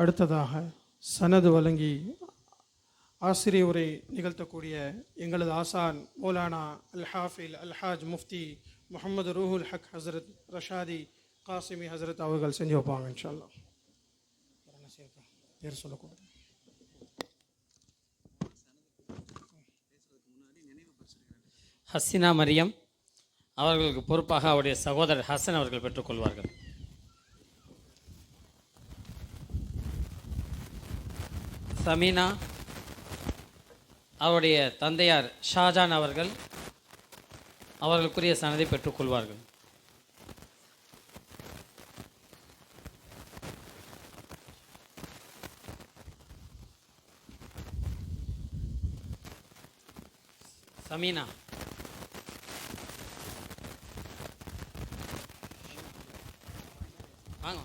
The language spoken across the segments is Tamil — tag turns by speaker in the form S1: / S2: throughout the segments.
S1: அடுத்ததாக சனது வழங்கி ஆசிரிய உரை நிகழ்த்தக்கூடிய எங்களது ஆசான் மௌலானா அல் ஹாஃபில் அல்ஹாஜ் முஃப்தி முகமது ரூஹுல் ஹக் ஹசரத் ரஷாதி காசிமி ஹசரத் அவர்கள் செஞ்சு வைப்பாங்க இன்ஷால்லா பேர் சொல்லக்கூடாது.
S2: ஹசினா மரியம் அவர்களுக்கு பொறுப்பாக அவருடைய சகோதரர் ஹசன் அவர்கள் பெற்றுக்கொள்வார்கள். சமீனா அவருடைய தந்தையார் ஷாஜான் அவர்கள் அவர்களுக்குரிய சனதை பெற்றுக்கொள்வார்கள் சமீனா வாங்க.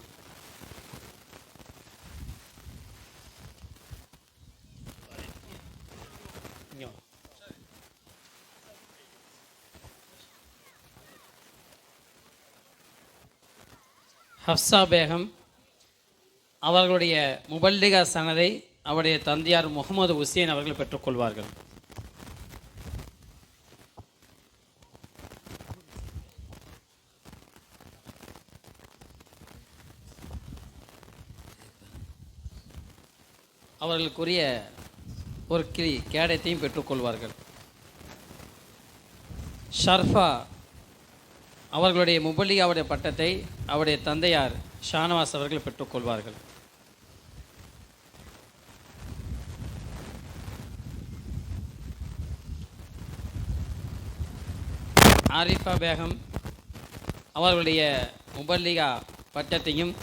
S2: ஹப்சா பேகம் அவர்களுடைய முபல்லிகா சனதை அவருடைய தந்தையார் முகமது உசேன் அவர்கள் பெற்றுக்கொள்வார்கள் அவர்களுக்குரிய ஒரு கிளி கேடயத்தையும் பெற்றுக்கொள்வார்கள் ஷர்ஃபா அவர்களுடைய முபல்லிகாவுடைய பட்டத்தை அவருடைய தந்தையார் ஷானவாஸ் அவர்கள் பெற்றுக்கொள்வார்கள் ஆரிஃபா பேகம் அவர்களுடைய முபல்லிகா பட்டத்தையும்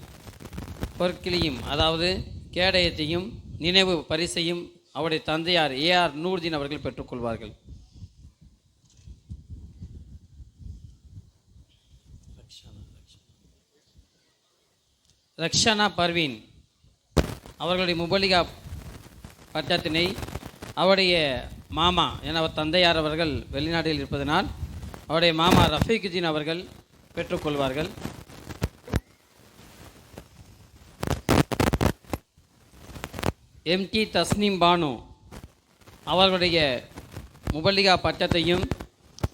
S2: பொற்கிளியும் அதாவது கேடயத்தையும் நினைவு பரிசையும் அவருடைய தந்தையார் ஏஆர் நூர்தீன் அவர்கள் பெற்றுக்கொள்வார்கள் ரக்ஷனா பர்வீன் அவர்களுடைய முபலிகா பட்டத்தினை அவருடைய மாமா என அவர் தந்தையார் அவர்கள் வெளிநாட்டில் இருப்பதனால் அவருடைய மாமா ரஃபீக்குஜின் அவர்கள் பெற்றுக்கொள்வார்கள். எம்டி தஸ்னீம் பானு அவர்களுடைய முபல்லிகா பட்டத்தையும்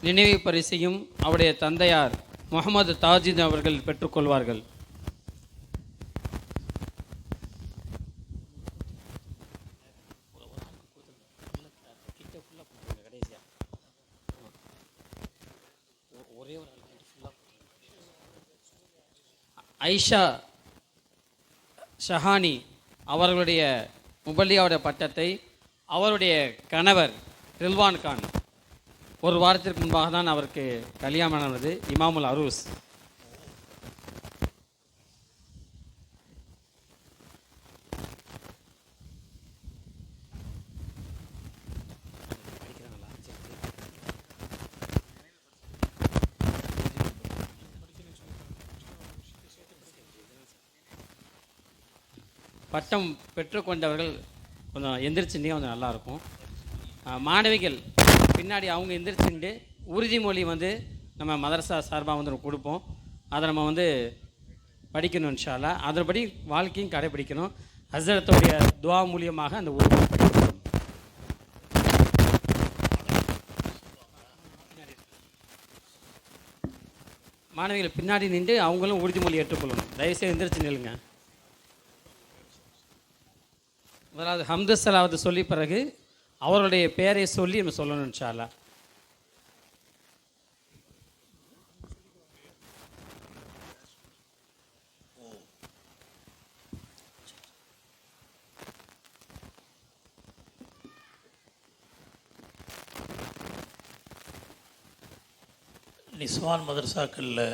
S2: நினைவு பரிசையும் அவருடைய தந்தையார் முகமது தாஜித் அவர்கள் பெற்றுக்கொள்வார்கள். ஐஷா ஷஹானி அவர்களுடைய முபல்லியாவுடைய பட்டத்தை அவருடைய கணவர் ரில்வான் கான் ஒரு வாரத்திற்கு முன்பாக தான் அவருக்கு கல்யாணம் நடந்தது இமாமுல் அரூஸ். பட்டம் பெற்றுக்கொண்டவர்கள் கொஞ்சம் எந்திரிச்சுட்டே கொஞ்சம் நல்லாயிருக்கும். மாணவிகள் பின்னாடி அவங்க எந்திரிச்சுட்டு உறுதிமொழி வந்து நம்ம மதரசா சார்பாக வந்து கொடுப்போம். அதை நம்ம வந்து படிக்கணும் இன்ஷால்லா அதன்படி வாழ்க்கையும் கடைபிடிக்கணும். ஹசரத்துடைய துவா மூலியமாக அந்த உறுதி படிக்கணும் மாணவிகள் பின்னாடி நின்று அவங்களும் உறுதிமொழி ஏற்றுக்கொள்ளணும். தயவுசெய்து எந்திரிச்சு நில்லுங்க. முதலாவது ஹம்து சலாவது சொல்லி பிறகு அவருடைய பெயரை சொல்லி நம்ம சொல்லணும் சாலா
S3: நிஸ்வான் மதரசாக்களில்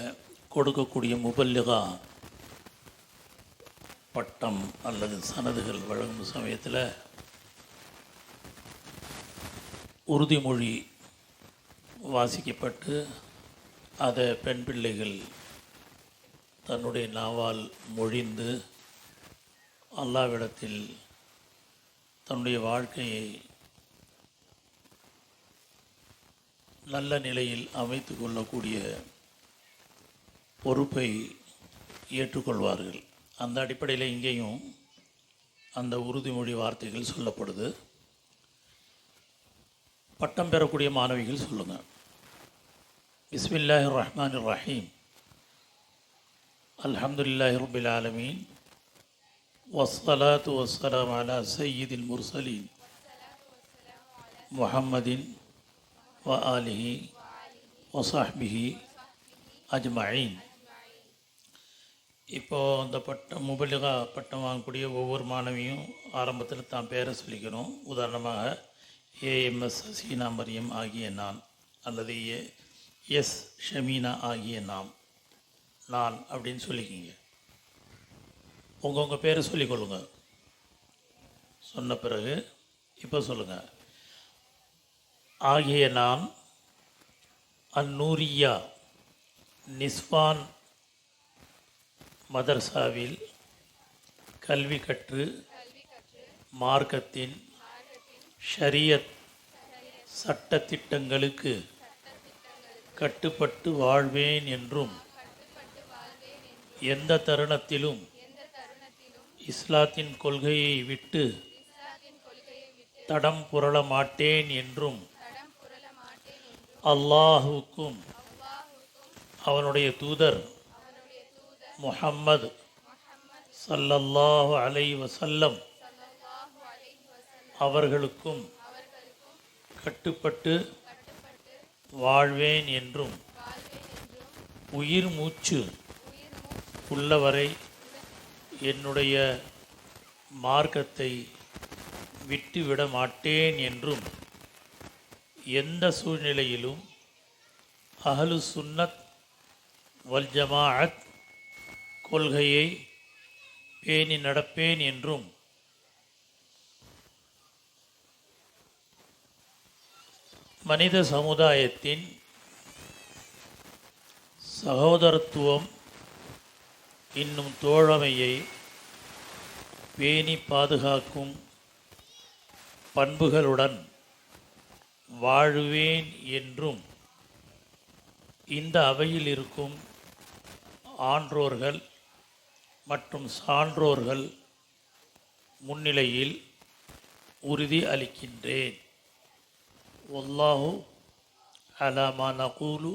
S3: கொடுக்கக்கூடிய முபல்லிகா பட்டம் அல்லது சனதுகள் வழங்கும் சமயத்தில் உறுதிமொழி வாசிக்கப்பட்டு அதை பெண் பிள்ளைகள் தன்னுடைய நாவால் மொழிந்து அல்லாவிடத்தில் தன்னுடைய வாழ்க்கையை நல்ல நிலையில் அமைத்து கொள்ளக்கூடிய பொறுப்பை ஏற்றுக்கொள்வார்கள். அந்த அடிப்படையில் இங்கேயும் அந்த உறுதிமொழி வார்த்தைகள் சொல்லப்படுது. பட்டம் பெறக்கூடிய மாணவிகள் சொல்லுங்கள் பிஸ்மில்லாஹிர் ரஹ்மான் ரஹீம். அல்ஹம்துலில்லாஹி ரபில் ஆலமீன். வஸ்ஸலாத்து வஸ்ஸலாம் அலா சையீதில் முர்சலீன். முஹம்மதின் வ ஆலிஹி வசாஹ்பிஹி அஜ்மயின் இப்போது இந்த பட்டம் முபலிகா பட்டம் வாங்கக்கூடிய ஒவ்வொரு மாணவியும் ஆரம்பத்தில் தான் பேரை சொல்லிக்கணும் உதாரணமாக ஏஎம்எஸ் சீனா மரியம் ஆகிய நான் அல்லது ஏ எஸ் ஷமீனா ஆகிய நாம் நான் அப்படின்னு சொல்லிக்கிங்க. உங்கள் உங்கள் பேரை சொல்லிக்கொள்ளுங்க. சொன்ன பிறகு இப்போ சொல்லுங்கள் ஆகிய நான் அந்நூரியா நிஸ்வான் மதர்சாவில் கல்வி கற்று மார்க்கத்தின் ஷரியத் சட்டத்திட்டங்களுக்கு கட்டுப்பட்டு வாழ்வேன் என்றும் எந்த தருணத்திலும் இஸ்லாத்தின் கொள்கையை விட்டு தடம் புரள மாட்டேன் என்றும் அல்லாஹுக்கும் அவனுடைய தூதர் முஹம்மது சல்லல்லாஹு அலை வசல்லம் அவர்களுக்கும் கட்டுப்பட்டு வாழ்வேன் என்றும் உயிர் மூச்சு உள்ளவரை என்னுடைய மார்க்கத்தை விட்டுவிட மாட்டேன் என்றும் எந்த சூழ்நிலையிலும் அகலு சுன்னத் வல் ஜமாஅத் கொள்கையை பேணி நடப்பேன் என்றும். மனித சமுதாயத்தின் சகோதரத்துவம் இன்னும் தோழமையை பேணி பாதுகாக்கும் பண்புகளுடன் வாழ்வேன் என்றும் இந்த அவையில் இருக்கும் ஆன்றோர்கள் மற்றும் சான்றோர்கள் முன்னிலையில் உறுதி அளிக்கின்றேன். ஒல்லாஹு அலாமா நகூலு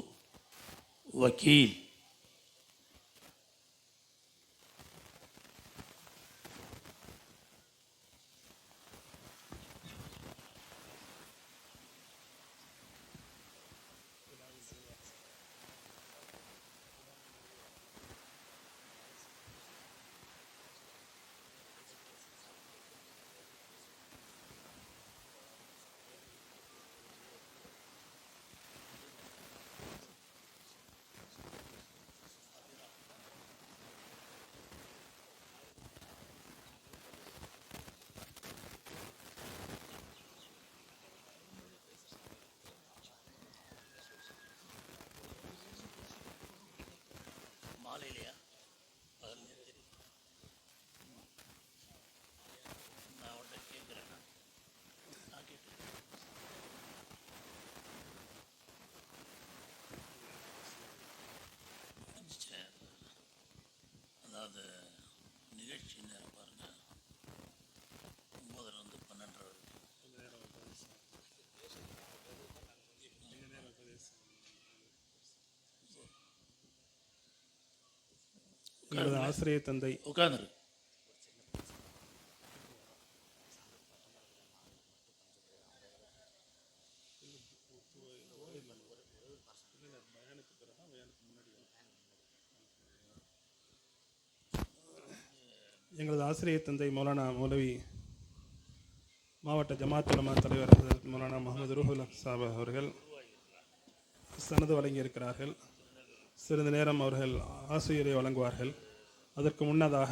S3: வக்கீல் அதாவது நிகழ்ச்சி நேரம் பாருங்க. ஒன்பதுல இருந்து பன்னெண்டரை வரைக்கும்
S4: ஆசிரியர் தந்தை.
S3: உட்காந்துரு
S4: எங்களது ஆசிரியர் தந்தை மௌலானா மௌலவி மாவட்ட ஜமாத் உலமா தலைவர் மௌலானா முகமது ரூஹுல் சாப் அவர்கள் சனது வழங்கியிருக்கிறார்கள். சிறிது நேரம் அவர்கள் ஆசிரியரை வழங்குவார்கள். அதற்கு முன்னதாக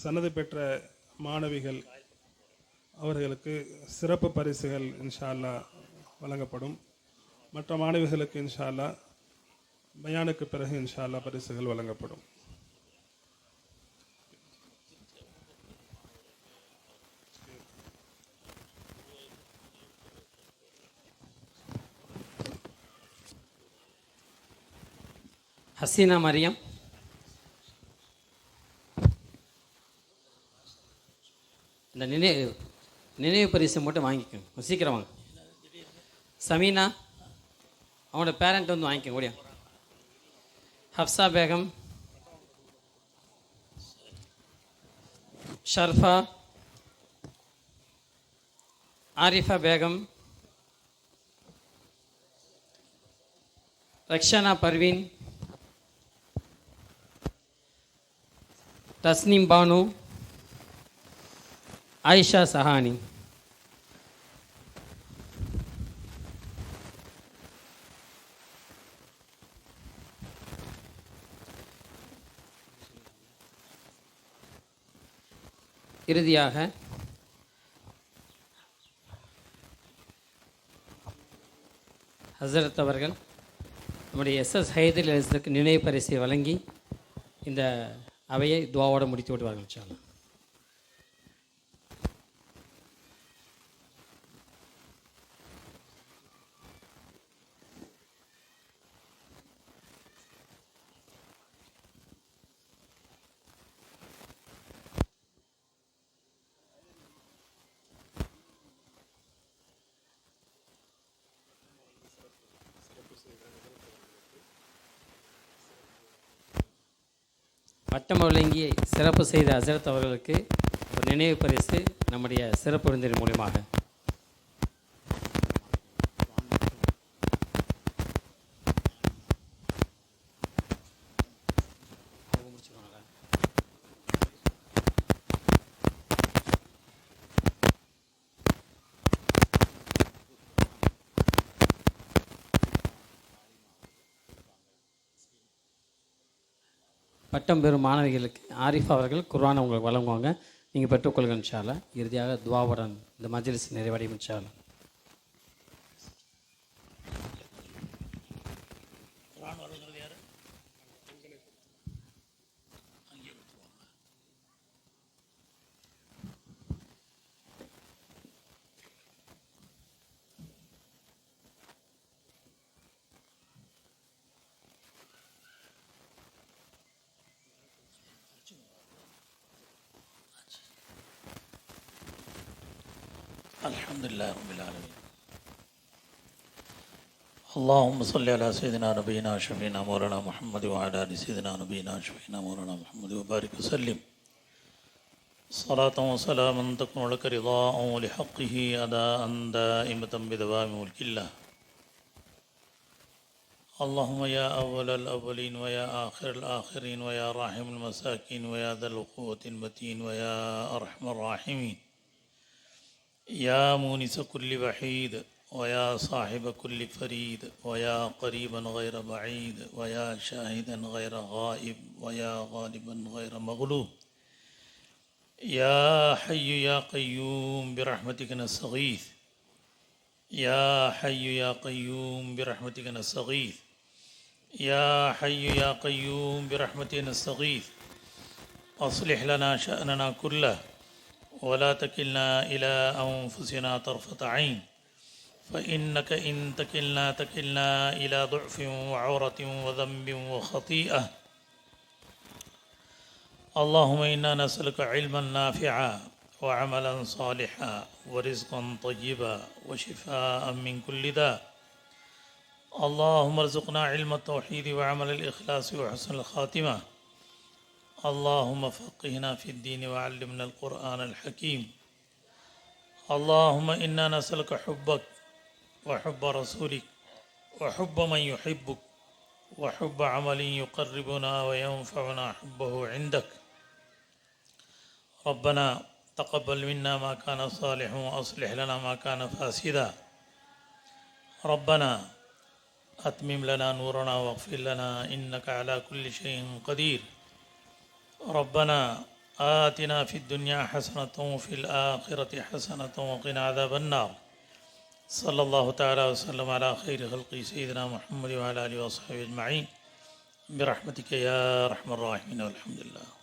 S4: சனது பெற்ற மாணவிகள் அவர்களுக்கு சிறப்பு பரிசுகள் இன்ஷா வழங்கப்படும். மற்ற மாணவிகளுக்கு இன்ஷா அல்லாஹ் பயானுக்கு பிறகு இன்ஷா பரிசுகள் வழங்கப்படும்.
S2: ஹசீனா மரியம். இந்த நினைவு நினைவு பரிசு மட்டும் வாங்கிக்கோங்க. சீக்கிரம் வாங்க. சமீனா அவனோட பேரண்ட் வந்து வாங்கிக்கோங்க. ஓடியா. ஹப்சா பேகம். ஷர்ஃபா. ஆரிஃபா பேகம். ரக்ஷனா பர்வீன். தஸ்னிம் பானு ஆயிஷா சஹானி. இறுதியாக ஹசரத் அவர்கள் நம்முடைய எஸ்எஸ் ஹைதர் நினைவு பரிசை வழங்கி இந்த அவையை துவாவோட முடித்து விடுவார்கள் இன்ஷா பட்டம் வழங்கி சிறப்பு செய்த அசரத் அவர்களுக்கு ஒரு நினைவு பரிசு நம்முடைய சிறப்பு விருந்தின் மூலியமாக. பட்டம் பெறும் மாணவிகளுக்கு ஆரிஃப் அவர்கள் குர்வானை உங்களுக்கு வழங்குவாங்க. நீங்கள் பெற்றுக்கொள்ளுங்க சாலை இறுதியாக துவாவுடன் இந்த மஜ்லிஸ் நிறைவடையும் சாலை
S3: الحمد لله رب العالمين. اللهم صل على سيدنا نبينا شفينا مولانا محمد وعلى آل سيدنا نبينا شفينا مولانا محمد وبارك وسلم. صلاة وسلاما تكون لك رضاء لحقه أداء دائمة بدوام ملك الله. اللهم يا أول الأولين ويا آخر الآخرين ويا راحم المساكين ويا ذا القوة المتين ويا أرحم الراحمين. يا مونس كل وحيد ويا صاحب كل فريد ويا قريبا غير بعيد ويا شاهدا غير غائب ويا غالبا غير مغلوب. يا حي يا قيوم برحمتك نستغيث. يا حي يا قيوم برحمتك نستغيث. يا حي يا قيوم برحمتك نستغيث. أصلح لنا شأننا كله. ولا تكلنا إلى أنفسنا طرفة عين. فإنك إن تكلنا تكلنا إلى ضعف وعورة وذنب وخطيئة. اللهم إنا نسألك علما نافعا وعملا صالحا ورزقا طيبا وشفاء من كل داء. اللهم ارزقنا علم التوحيد وعمل الإخلاص وحسن الخاتمة. اللهم فقهنا في الدين وعلمنا القرآن الحكيم. اللهم إنا نسألك حبك وحب رسولك وحب من يحبك وحب عمل يقربنا وينفعنا حبه عندك. ربنا تقبل منا ما كان صالحا وأصلح لنا ما كان فاسدا. ربنا أتمم لنا نورنا واغفر لنا إنك على كل شيء قدير. ربنا آتنا في الدنيا حسنة وفي الآخرة حسنة وقنا عذاب النار. صلى الله تعالى وسلم على خير خلق سيدنا محمد وعلى آله وصحبه أجمعين. برحمتك يا أرحم الراحمين. والحمد لله.